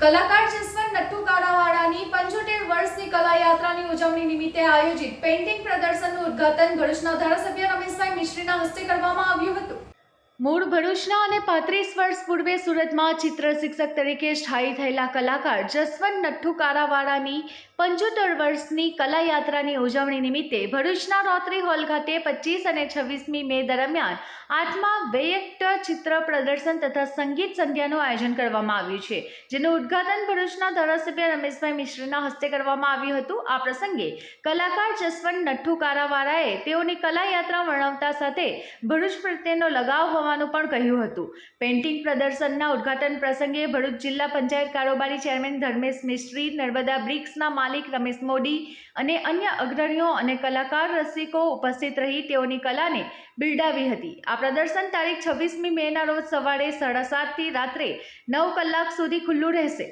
કલાકાર જસવંત નટ્ટુ કારાવાડાની પંચોતેર વર્ષની કલા યાત્રાની ઉજવણી નિમિત્તે આયોજિત પેઇન્ટિંગ પ્રદર્શનનું ઉદ્ઘાટન ભરૂચના ધારાસભ્ય રમેશભાઈ મિશ્રીના હસ્તે કરવામાં આવ્યું હતું. મૂળ ભરૂચના અને પાંત્રીસ વર્ષ પૂર્વે સુરતમાં ચિત્ર શિક્ષક તરીકે સ્થાયી થયેલા કલાકાર જસવંત નઠ્ઠુ કારાવાળાની પંચોતેર વર્ષની કલાયાત્રાની ઉજવણી નિમિત્તે ભરૂચના રોટરી હોલ ખાતે પચીસ અને છવ્વીસમી મે દરમિયાન આઠમા વૈયક્ત ચિત્ર પ્રદર્શન તથા સંગીત સંધ્યાનું આયોજન કરવામાં આવ્યું છે, જેનું ઉદ્ઘાટન ભરૂચના ધારાસભ્ય રમેશભાઈ મિશ્રના હસ્તે કરવામાં આવ્યું હતું. આ પ્રસંગે કલાકાર જસવંત નઠ્ઠુ કારાવાળાએ તેઓની કલાયાત્રા વર્ણવતા સાથે ભરૂચ પ્રત્યેનો લગાવ હોવાનું પણ કહ્યું હતું. પેઇન્ટિંગ પ્રદર્શનના ઉદ્ઘાટન પ્રસંગે ભરૂચ જિલ્લા પંચાયત કારોબારી ચેરમેન ધર્મેશ મિસ્ત્રી, નર્મદા બ્રિક્સના માલિક રમેશ મોદી અને અન્ય અગ્રણીઓ અને કલાકાર રસિકો ઉપસ્થિત રહી તેઓની કલાને બિરડાવી હતી. આ પ્રદર્શન તારીખ છવ્વીસમી મેના રોજ સવારે સાડા સાતથી રાત્રે નવ કલાક સુધી ખુલ્લું રહેશે.